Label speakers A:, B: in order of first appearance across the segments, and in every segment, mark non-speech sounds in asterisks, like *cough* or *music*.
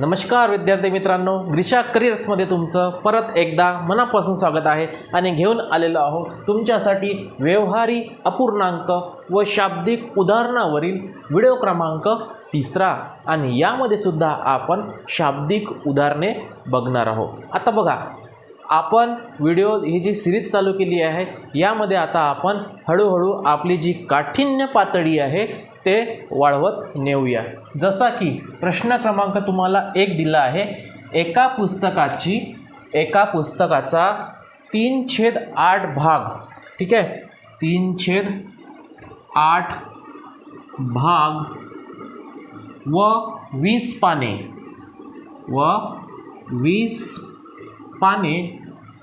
A: नमस्कार विद्यार्थी मित्रांनो ग्रिशा करिअर्समध्ये तुमचं परत एकदा मनापासून स्वागत आहे आणि घेऊन आलेलो आहोत तुमच्यासाठी व्यवहारी अपूर्णांक व शाब्दिक उदाहरणावरील व्हिडिओ क्रमांक तिसरा. आणि यामध्ये सुद्धा आपण शाब्दिक उदाहरणे बघणार आहोत. आता बघा आपण व्हिडिओ ही जी सिरीज चालू केली आहे यामध्ये आता आपण हळूहळू आपली जी काठिण्य पातळी आहे ते वाढवत नेऊया. जसा की प्रश्न क्रमांक तुम्हाला एक दिला आहे एका पुस्तकाची एका पुस्तकाचा तीन छेद आठ भाग ठीक आहे? तीन छेद आठ भाग व वीस पाने व वीस पाने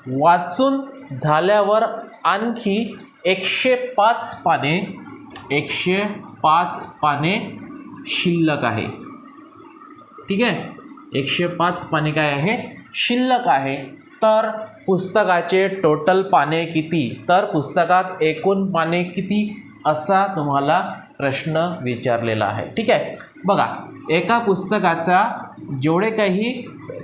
A: वाचून झाल्यावर आणखी एकशे पाच पाने एकशे पाच पाने शिल्लक आहे. ठीक आहे? एकशे पाच पाने काय आहे? शिल्लक आहे. तर पुस्तकाचे टोटल पाने किती? तर पुस्तकात एकूण पाने किती? असा तुम्हाला प्रश्न विचारलेला आहे. ठीक आहे? बघा एका पुस्तकाचा जेवढे काही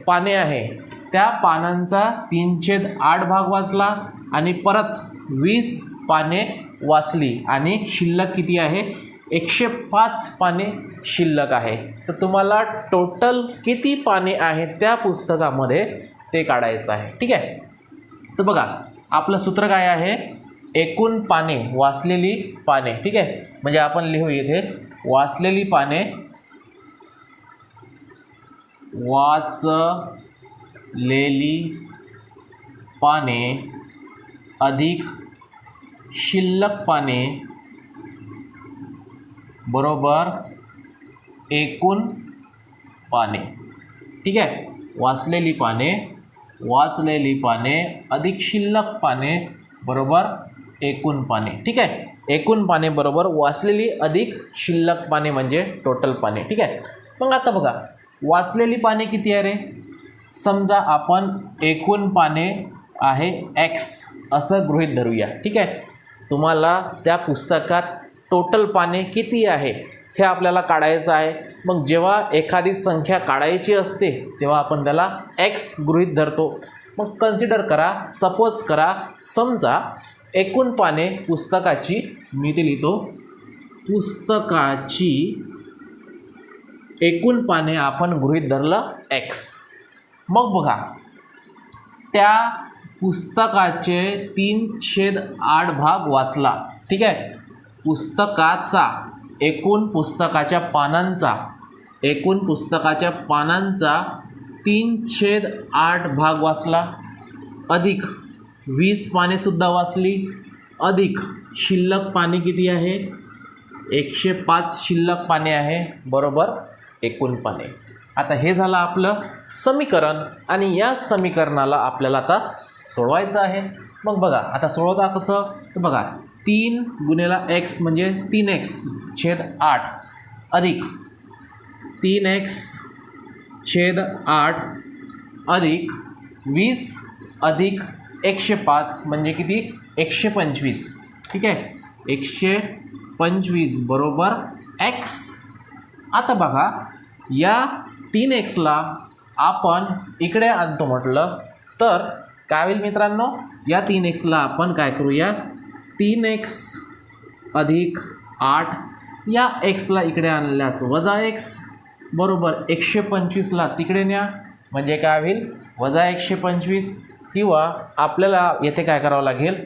A: पाने आहे त्या पानांचा तीनशेद आठ भाग वाचला आणि परत वीस पाने वाचली आणि शिल्लक किती आहे? एकशे पाच पाने शिल्लक आहे. तर तुम्हाला टोटल किती पाने आहेत त्या पुस्तकामध्ये ते काढायचं आहे. ठीक आहे? तर बघा आपलं सूत्र काय आहे? एकूण पाने वाचलेली पाने. ठीक आहे? म्हणजे आपण लिहू इथे वाचलेली पाने वाचलेली पाने अधिक शिल्लक पाने बरोबर एकूण पाने. ठीक आहे? वाचलेली पाने वाचलेली पाने अधिक शिल्लक पाने बरोबर एकूण पाने. ठीक आहे? एकूण पाने बरोबर वाचलेली अधिक शिल्लक पाने म्हणजे टोटल पाने. ठीक आहे? मग आता बघा वाचलेली पाने किती आहे रे? समजा आपण एकूण पाने आहे एक्स असं गृहीत धरूया. ठीक आहे? तुम्हाला त्या पुस्तकात टोटल पाने किती आहे हे आपल्याला काढायचं आहे. मग जेव्हा एखादी संख्या काढायची असते तेव्हा आपण त्याला एक्स गृहीत धरतो. मग कन्सिडर करा सपोज करा समजा एकूण पाने पुस्तकाची मी ते लिहितो पुस्तकाची एकूण पाने आपण गृहीत धरलं एक्स मग बघा त्या पुस्तकाचे तीन छेद आठ भाग वाचला. ठीक आहे? पुस्तकाचा एकूण पुस्तकाच्या पानांचा एकूण पुस्तकाच्या पानांचा तीन छेद आठ भाग वाचला. अधिक वीस पानेसुद्धा वाचली. अधिक शिल्लक पाने किती आहे? एकशे पाच शिल्लक पाने आहे. बरोबर एकूण पाने. आता हे झालं आपलं समीकरण आणि या समीकरणाला आपल्याला आता सोडवायचं आहे. मग बघा आता सोडवता कसं? तर बघा तीन गुन्हेला एक्स म्हणजे तीन एक्स छेद आठ अधिक तीन एक्स छेद आठ अधिक वीस अधिक एकशे पाच म्हणजे किती? एकशे पंचवीस. ठीक आहे? एकशे पंचवीस बरोबर एक्स आता बघा या तीन एक्सला आपण इकडे आणतो म्हटलं तर काय होईल मित्रांनो? या तीन एक्सला आपण काय करूया? तीन एक्स अधिक आठ या एक्सला इकडे आणल्यास वजा एक्स बरोबर एकशे पंचवीसला तिकडे न्या. म्हणजे काय होईल? वजा एकशे पंचवीस किंवा आपल्याला येथे काय करावं लागेल?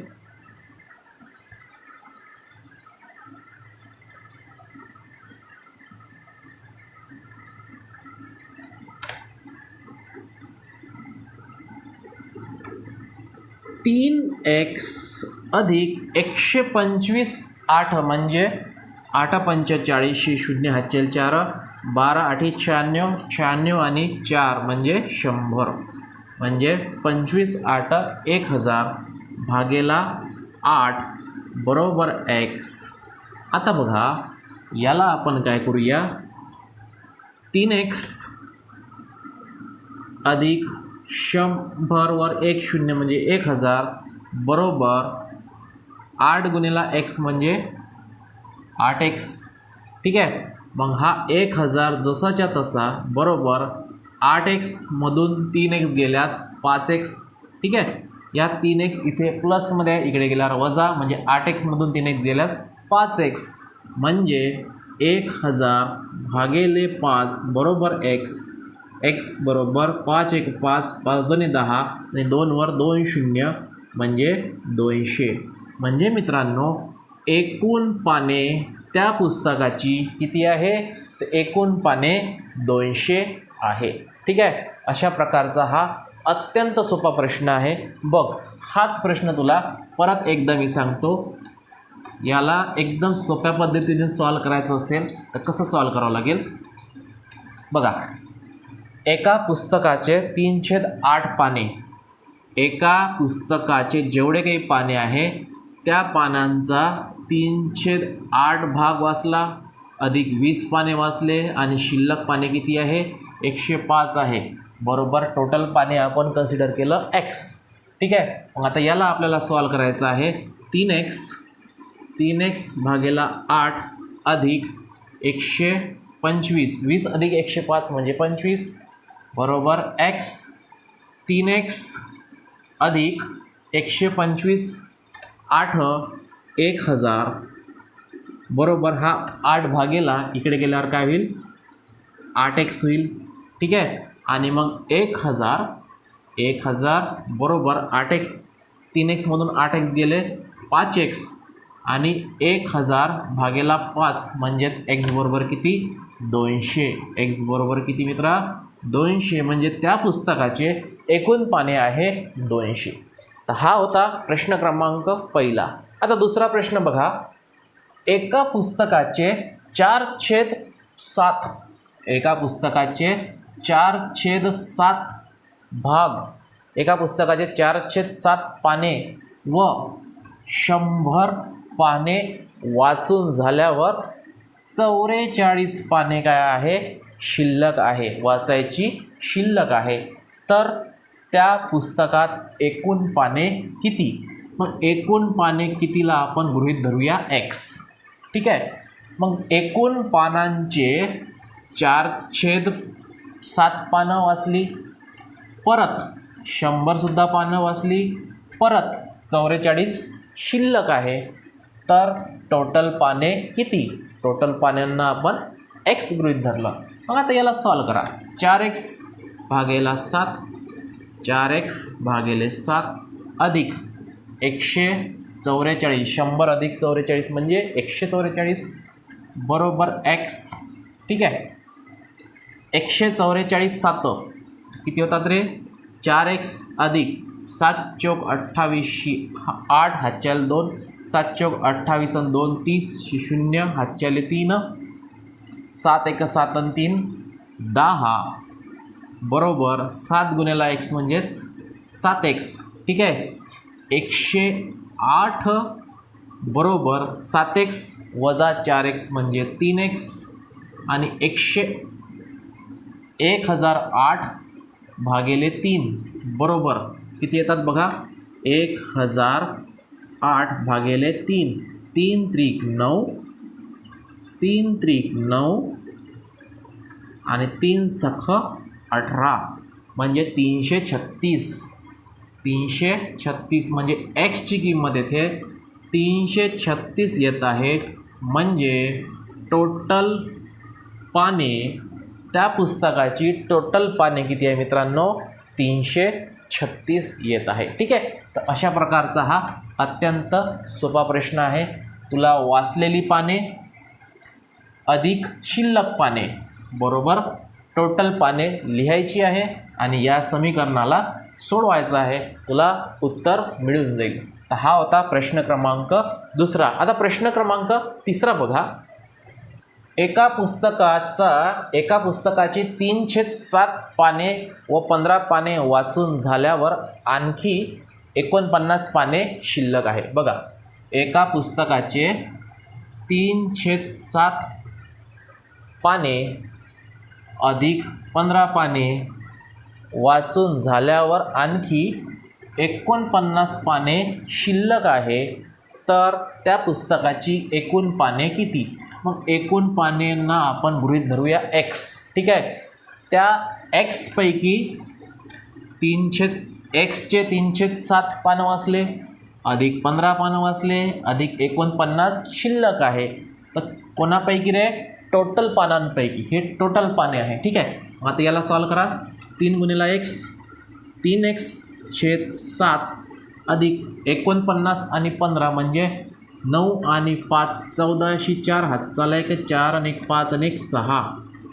A: तीन एक्स अधिक एकशे पंचवीस आठ म्हणजे आठ पंचेचाळीसशे शून्य हातचेल चार बारा आठी शहाण्णव शहाण्णव आणि चार म्हणजे शंभर. म्हणजे पंचवीस आठ एक हजार भागेला आठ बरोबर एक्स. आता बघा याला आपण काय करूया? तीन एक्स अधिक शंभरवर एक शून्य म्हणजे एक हजार बरोबर आठ गुणिला एक्स म्हणजे आठ एक्स ठीक आहे? मग हा एक हजार जसाच्या तसा बरोबर आठ एक्समधून तीन एक्स गेल्यास पाच एक्स ठीक आहे? या तीन एक्स इथे प्लसमध्ये इकडे गेल्यावर वजा म्हणजे आठ एक्समधून तीन एक्स गेल्यास पाच एक्स म्हणजे एक हजार भागेले पाच बरोबर एक्स एक्स बरोबर पाच एक पाच पाच दोन्ही दहा आणि दोनवर दोन शून्य म्हणजे दोनशे. म्हणजे मित्रांनो एकूण पाने त्या पुस्तकाची किती आहे? तर एकूण पाने दोनशे आहे. ठीक आहे? अशा प्रकारचा हा अत्यंत सोपा प्रश्न आहे. बघ हाच प्रश्न तुला परत एकदा मी सांगतो. याला एकदम सोप्या पद्धतीने सॉल्व करायचं असेल तर कसं सॉल्व करावं लागेल? बघा एका पुस्तकाचे तीन छेद आठ पाने. एका पुस्तकाचे जेवढे काही पाने आहे त्या पानांचा तीन छेद आठ भाग वाचला अधिक वीस पाने वाचले आणि शिल्लक पाने किती आहे? एकशे पाच आहे. बरोबर टोटल पाने आपण कन्सिडर केलं एक्स ठीक आहे? मग आता याला आपल्याला सॉल्व करायचं आहे. तीन एक्स तीन एक्स भागेला आठ अधिक एकशे पंचवीस वीस अधिक एकशे पाच म्हणजे पंचवीस. बरोबर एक्स तीन एक्स अधिक एकशे पंचवीस आठ एक हजार. बरोबर हा आठ भागेला इकडे गेल्यावर काय होईल? आठ एक्स होईल. ठीक आहे? आणि मग एक हजार एक हजार बरोबर आठ एक्स तीन एक्समधून आठ एक्स गेले पाच एक्स आणि एक हजार भागेला पाच म्हणजेच एक्स बरोबर किती? दोनशे. एक्स बरोबर किती मित्रा? दोनशे. म्हणजे त्या पुस्तकाचे एकूण पाने आहे दोनशे. तर हा होता प्रश्न क्रमांक पहिला. आता दुसरा प्रश्न बघा. एका पुस्तकाचे चार छेद सात. एका पुस्तकाचे चार छेद सात भाग. एका पुस्तकाचे चार छेद सात पाने व शंभर पाने वाचून झाल्यावर चौवेचाळीस पाने काय आहे? शिल्लक आहे. वाचायची शिल्लक आहे. तर त्या पुस्तकात एकूण पाने किती? मग एकूण पाने कितीला आपण गृहीत धरूया? एक्स ठीक आहे? मग एकूण पानांचे चार छेद सात पानं वाचली परत शंभरसुद्धा पानं वाचली परत चौवेचाळीस शिल्लक आहे. तर टोटल पाने किती? टोटल पाण्यांना आपण एक्स गृहित धरलं. मग आता याला सॉल्व करा. चार एक्स भागेला सात चार एक्स भागेले सात अधिक एकशे चौवेचाळीस शंभर अधिक चौवेचाळीस म्हणजे एकशे चौवेचाळीस बरोबर एक्स ठीक आहे? एकशे चौवेचाळीस सात. किती होतात रे? चार एक्स अधिक सात चौक अठ्ठावीसशी हा- आठ हातच्याल दोन सात चौक अठ्ठावीस आणि दोन तीस शि- शून्य हातच्याले तीन सात एक सात आणि तीन दहा. बरोबर सात गुन्ह्याला एक्स म्हणजेच सात एक्स ठीक आहे? एकशे आठ बरोबर सात एक्स वजा चार एक्स म्हणजे तीन एक्स आणि एकशे एक हजार आठ भागेले तीन. बरोबर. किती येतात बघा? एक हजार आठ भागेले तीन. तीन त्रिक नऊ तीन त्रिक नऊ आणि तीन सख अठरा म्हणजे तीनशे छत्तीस. तीनशे छत्तीस म्हणजे एक्सची किंमत येथे तीनशे छत्तीस येत आहे. म्हणजे टोटल पाने त्या पुस्तकाची टोटल पाने किती आहे मित्रांनो? तीनशे छत्तीस येत आहे. ठीक आहे? तर अशा प्रकारचा हा अत्यंत सोपा प्रश्न आहे. तुला वाचलेली पाने अधिक शिल्लक पाने बरोबर? टोटल पाने लिहायची आहे आणि या समीकरणाला सोडवायचं आहे. तुला उत्तर मिळून जाईल. तर हा होता प्रश्न क्रमांक दुसरा. आता प्रश्न क्रमांक तिसरा बघा. एका पुस्तकाचा एका पुस्तकाची तीन छेद सात पाने व पंधरा पाने वाचून झाल्यावर आणखी एकोणपन्नास पाने शिल्लक आहे. बघा. एका पुस्तकाचे तीन छेद सात पाने अधिक पंधरा पाने वाचून झाल्यावर आणखी एकोणपन्नास पाने शिल्लक आहे. तर त्या पुस्तकाची एकूण पाने किती? मग एकूण पानेंना आपण गृहीत धरूया एक्स ठीक आहे? त्या एक्सपैकी तीनशे एक्सचे तीनशे सात पानं वाचले अधिक पंधरा पानं वाचले अधिक एकोणपन्नास शिल्लक आहे. तर कोणापैकी रे? टोटल पानांपैकी हे टोटल पाने आहे ठीक आहे? मग आता याला सॉल्व करा. तीन गुणिला एक्स तीन एक्स छेद सात अधिक एकोणपन्नास आणि पंधरा म्हणजे नऊ आणि पाच चौदाशी चार हात. चाला एक चार आणि एक पाच आणि एक सहा.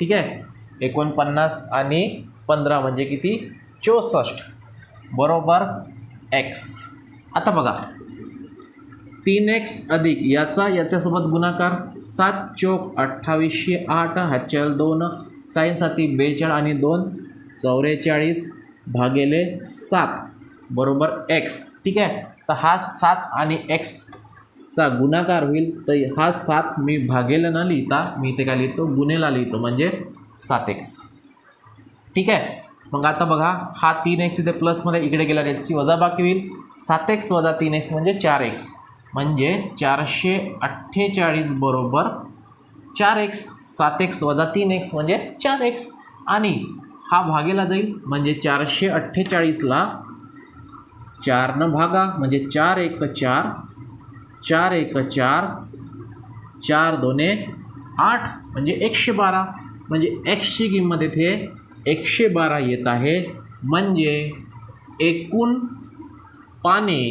A: ठीक आहे? एकोणपन्नास आणि पंधरा म्हणजे किती? चौसष्ट. बरोबर? एक्स आता बघा. तीन एक्स अधिक याचा याच्यासोबत गुणाकार सात चोक अठ्ठावीसशे आठ हातच्याल दोन साईनसाती बेचाळ आणि दोन चौवेचाळीस भागेले सात बरोबर एक्स ठीक आहे? तर हा सात आणि एक्सचा गुणाकार होईल. तर हा सात मी भागेला न लिहिता मी इथे काय लिहितो? गुन्हेला लिहितो म्हणजे सात एक्स ठीक आहे? मग आता बघा हा तीन एक्स इथे प्लसमध्ये इकडे गेला त्याची वजाबाकी होईल. सात एक्स वजा तीन एक्स म्हणजे चार एक्स म्हणजे चारशे अठ्ठेचाळीस बरोबर चार एक्स सात एक्स वजा तीन एक्स म्हणजे चार एक्स. आणि हा भागेला जाईल म्हणजे चारशे अठ्ठेचाळीसला चारनं भागा म्हणजे चार एक चार चार एक चार चार दोने आठ म्हणजे एकशे बारा. म्हणजे एक्सची किंमत येथे एकशे बारा येत आहे. म्हणजे एकूण पाने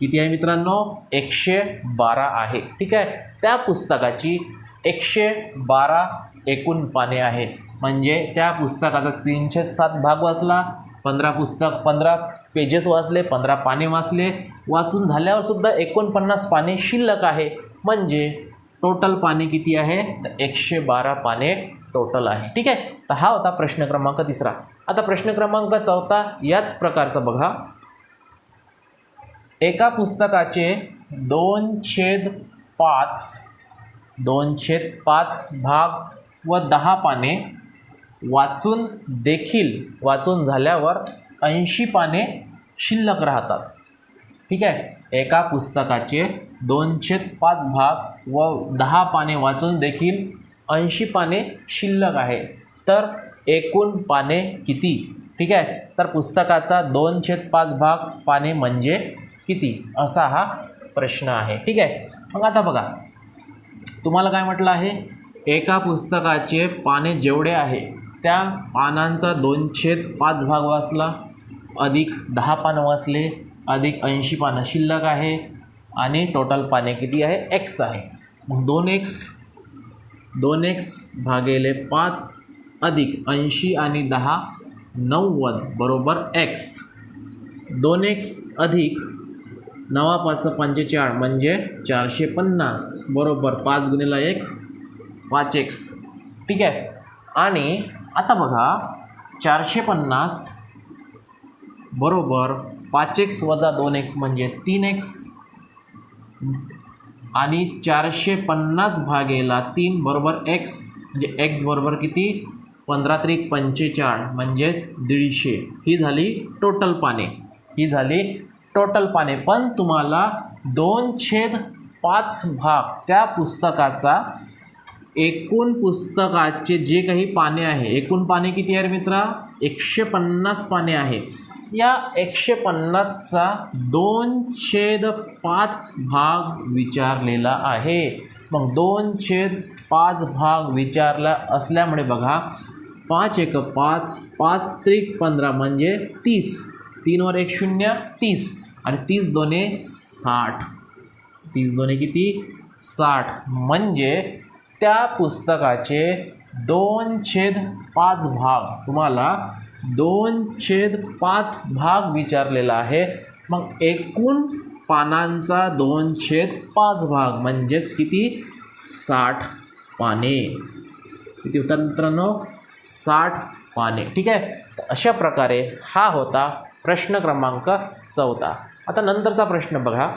A: किती आहे मित्रांनो? एकशे बारा आहे. ठीक आहे? त्या पुस्तकाची एकशे बारा एकूण पाने आहे म्हणजे त्या पुस्तकाचा तीनशे सात भाग वाचला पंधरा पुस्तक पंधरा पेजेस वाचले पंधरा पाने वाचले. वाचून झाल्यावर सुद्धा एकोणपन्नास पाने शिल्लक आहे. म्हणजे टोटल पाने किती आहे? तर एकशे बारा पाने टोटल आहे. ठीक आहे? तर हा होता प्रश्न क्रमांक तिसरा. आता प्रश्न क्रमांक चौथा याच प्रकारचा बघा. एका पुस्तकाचे दोन छेद पाच दोन छेद पाच भाग व दहा पाने वाचून देखील वाचून झाल्यावर ऐंशी पाने शिल्लक राहतात. ठीक आहे? एका पुस्तकाचे दोन छेद पाच भाग व दहा पाने वाचून देखील ऐंशी पाने शिल्लक आहे. तर एकूण पाने किती? ठीक आहे? तर पुस्तकाचा दोन छेद पाच भाग पाने म्हणजे किती? असा हा प्रश्न आहे. ठीक आहे? मग आता बघा. तुम्हाला काय म्हटलं आहे? एका पुस्तकाचे पाने जेवढे आहे त्या पानांचा दोन छेद पाच भाग वाचला. अधिक दहा पानं वाचले. अधिक ऐंशी पानं शिल्लक आहे. आणि टोटल पाने किती आहे? एक्स आहे. मग दोन एक्स दोन एक्स भागेले पाच अधिक ऐंशी आणि दहा नव्वद. बरोबर एक्स दोन एक्स अधिक नवा पाच पंचेचाळ म्हणजे चारशे पन्नास. बरोबर पाच गुणिला एक्स पाच एक्स ठीक आहे? आणि आता बघा चारशे पन्नास बरोबर पाच एक्स वजा दोन एक्स म्हणजे तीन एक्स आणि चारशे पन्नास भागेला तीन बरोबर एक्स म्हणजे एक्स बरोबर किती? पंधरा त्रिक पंचेचाळ म्हणजेच दीडशे. ही झाली टोटल पाने. ही झाली टोटल पाने. पण तुम्हाला दोन छेद पाच भाग त्या पुस्तकाचा एकूण पुस्तकाचे जे काही पाने आहे एकूण पाने किती आहे मित्रा? एकशे पन्नास पाने आहे या एकशे पन्नासचा दोन छेद पाच भाग विचारलेला आहे. मग दोन छेद पाच भाग विचारला असल्यामुळे बघा पाच एक पाच पाच त्रिक पंधरा म्हणजे तीस. तीनवर एक शून्य तीस. आणि तीस दोने साठ. तीस दोने किती? साठ. म्हणजे त्या पुस्तकाचे दोन छेद पाच भाग. तुम्हाला दोन छेद पाच भाग विचारलेला आहे. मग एकूण पानांचा दोन छेद पाच भाग म्हणजेच किती? साठ पाने. किती होतात मित्रांनो? साठ पाने. ठीक आहे? अशा प्रकारे हा होता प्रश्न क्रमांक चौथा. आता नंतरचा प्रश्न बघा.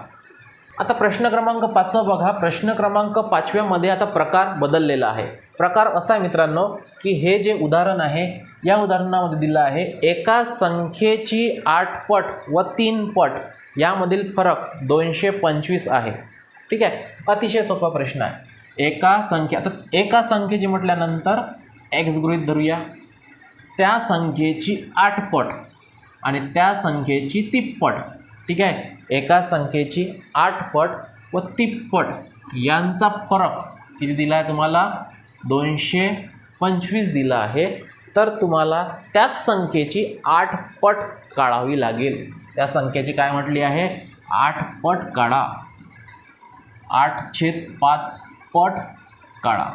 A: आता प्रश्न क्रमांक पाचवा बघा. प्रश्न क्रमांक पाचव्यामध्ये आता प्रकार बदललेला आहे. प्रकार असा आहे मित्रांनो की हे जे उदाहरण आहे या उदाहरणामध्ये दिलं आहे एका संख्येची आठ पट व तीन पट यामधील फरक दोनशे पंचवीस आहे. ठीक आहे? अतिशय सोपा प्रश्न आहे. एका संख्या आता एका संख्येची म्हटल्यानंतर एक्स गृहित धरूया. त्या संख्येची आठपट आणि त्या संख्येची तिप्पट ठीक आहे? एका संख्येची आठपट व तिप्पट यांचा फरक किती दिला आहे तुम्हाला? दोनशे पंचवीस दिला आहे. तर तुम्हाला त्याच संख्येची आठ पट काढावी लागेल. त्या संख्येची काय म्हटली आहे? आठ पट काढा. आठ छेद पाच पट काढा.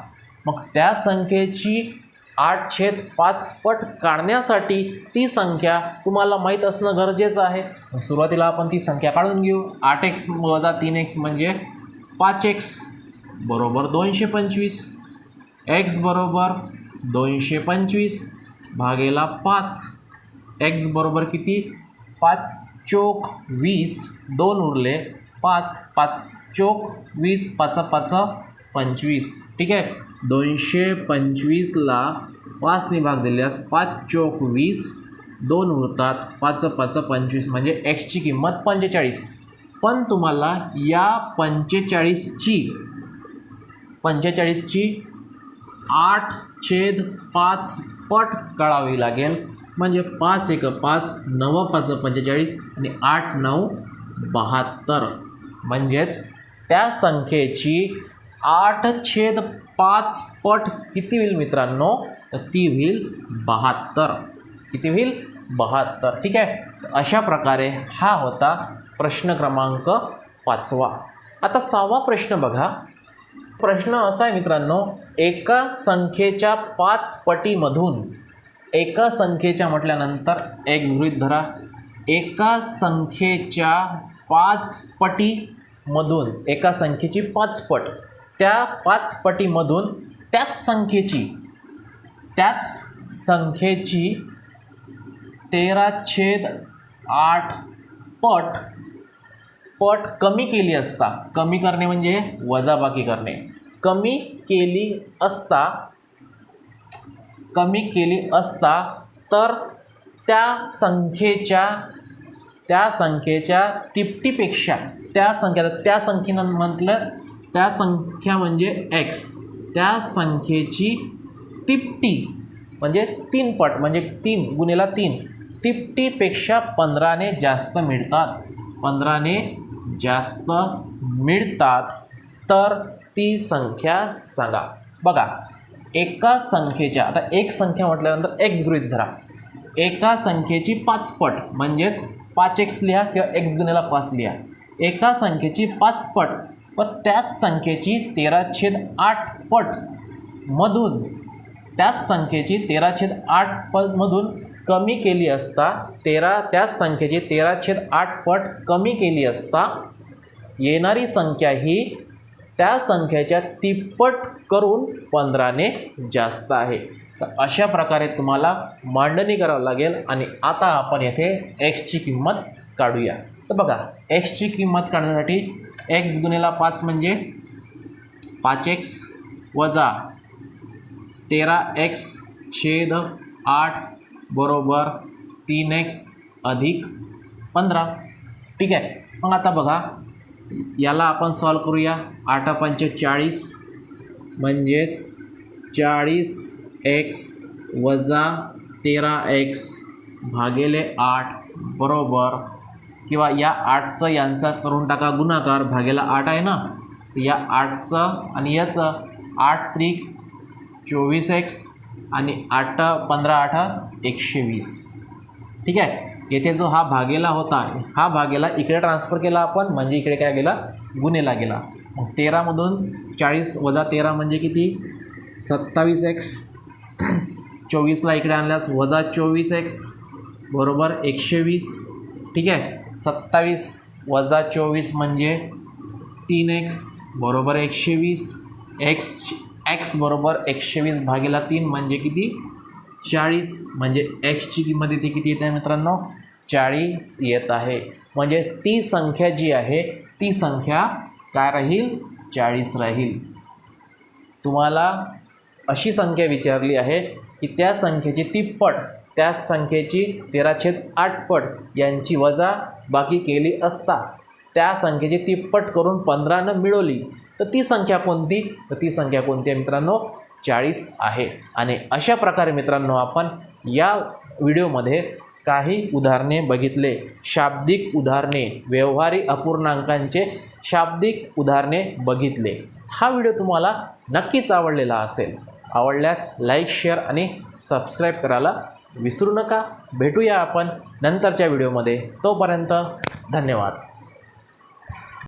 A: मग त्या संख्येची आठ छेद पाच पट काढण्यासाठी ती संख्या तुम्हाला माहीत असणं गरजेचं आहे. सुरुवातीला आपण ती संख्या काढून घेऊ. आठ एक्स वजा तीन एक्स म्हणजे पाच एक्स बरोबर दोनशे पंचवीस. एक्स बरोबर दोनशे पंचवीस भागेला पाच. एक्स बरोबर किती? पाच चोक वीस. दोन उरले पाच. पाच चोक वीस. पाचा पाचा पंचवीस. ठीक आहे? दोनशे पंचवीसला पाचने भाग दिल्यास पाच चोक वीस दोन उरतात पाच पाच पंचवीस म्हणजे एक्सची किंमत पंचेचाळीस. पण तुम्हाला या पंचेचाळीसची पंचेचाळीसची आठ छेद पाच पट कळावी लागेल. म्हणजे पाच एक पाच नव पाच पंचेचाळीस आणि आठ नऊ बहात्तर. म्हणजेच त्या संख्येची आठ छेद पाच पट किती होईल मित्रांनो? तर ती होईल बहात्तर. किती होईल? बहात्तर. ठीक आहे? तर अशा प्रकारे हा होता प्रश्न क्रमांक पाचवा. आता सहावा प्रश्न बघा. प्रश्न असा आहे मित्रांनो एका संख्येच्या पाच पटीमधून एका संख्येच्या म्हटल्यानंतर एक्स गृहित धरा. एका संख्येच्या पाच पटीमधून एका संख्येची पाच पट. त्या पाच पटीमधून त्याच संख्येची त्याच संख्येची तेरा छेद आठ पट पट कमी केली असता. कमी करणे म्हणजे वजाबाकी करणे. कमी केली असता कमी केली असता तर त्या संख्येच्या त्या संख्येच्या तिपटीपेक्षा त्या संख्या त्या संख्येनं म्हटलं त्या संख्या म्हणजे एक्स त्या संख्येची तिपटी म्हणजे तीन पट म्हणजे तीन गुन्हेला तीन. तिपटीपेक्षा पंधराने जास्त मिळतात. पंधराने जास्त मिळतात. तर ती संख्या सांगा. बघा एका संख्येच्या आता एक संख्या म्हटल्यानंतर एक्स गृहित धरा. एका संख्येची पाच पट म्हणजेच पाच एक्स लिहा किंवा एक्स गुन्ह्याला पाच लिहा. एका संख्येची पाच पट व त्याच संख्येची तेरा छेद आठ पट मधून त्याच संख्येची तेरा छेद आठ पटमधून कमी केली असता तेरा त्याच संख्येची तेरा छेद आठ पट कमी केली असता येणारी संख्या ही त्या संख्येच्या तिप्पट करून पंधराने जास्त आहे. तर अशा प्रकारे तुम्हाला मांडणी करावं लागेल आणि आता आपण येथे एक्सची किंमत काढूया. तर बघा एक्सची किंमत काढण्यासाठी एक्स गुन्हेला पाच म्हणजे पाच एक्स वजा तेरा एक्स छेद आठ बरोबर तीन एक्स अधिक पंधरा. ठीक आहे. मग आता बघा याला आपण सॉल्व करूया. आठ पंच चाळीस म्हणजेच चाळीस एक्स वजा तेरा एक्स भागेले आठ बरोबर किंवा या आठचं यांचा करून टाका गुणाकार भागेला आठ आहे ना? तर या आठचं आणि याचं आठ त्रिक चोवीस एक्स आणि आठ पंधरा आठ एकशे वीस. ठीक आहे? येथे जो हा भागेला होता हा भागेला इकडे ट्रान्सफर केला आपण म्हणजे इकडे काय गेला? गुन्हेला गेला. मग तेरामधून चाळीस वजा तेरा म्हणजे किती? सत्तावीस एक्स. *clears throat* चोवीसला इकडे आणल्यास वजा चोवीस एक्स बरोबर एकशे वीस. ठीक आहे? सत्तावीस वजा चोवीस म्हणजे तीन एक्स बरोबर एकशे वीस. एक्स एक्स बरोबर एकशे वीस भागेला तीन म्हणजे किती? चाळीस. म्हणजे एक्सची किंमत इथे किती येत आहे मित्रांनो? चाळीस येत आहे. म्हणजे ती संख्या जी आहे ती संख्या काय राहील? चाळीस राहील. तुम्हाला अशी संख्या विचारली आहे की त्या संख्येची तिप्पट त्या संख्येची तेरा छेद आठ पट यांची वजा बाकी केली असता. त्या संख्येची तिप्पट करून पंधरानं मिळवली. तर ती संख्या कोणती? तर ती संख्या कोणती आहे मित्रांनो? चाळीस आहे. आणि अशा प्रकारे मित्रांनो आपण या व्हिडिओमध्ये काही उदाहरणे बघितले. शाब्दिक उदाहरणे व्यवहारी अपूर्णांकांचे शाब्दिक उदाहरणे बघितले. हा व्हिडिओ तुम्हाला नक्कीच आवडलेला असेल. आवडल्यास लाईक शेअर आणि सबस्क्राईब करायला विसरू नका. भेटूया आपण नंतरच्या व्हिडिओमध्ये. तोपर्यंत धन्यवाद.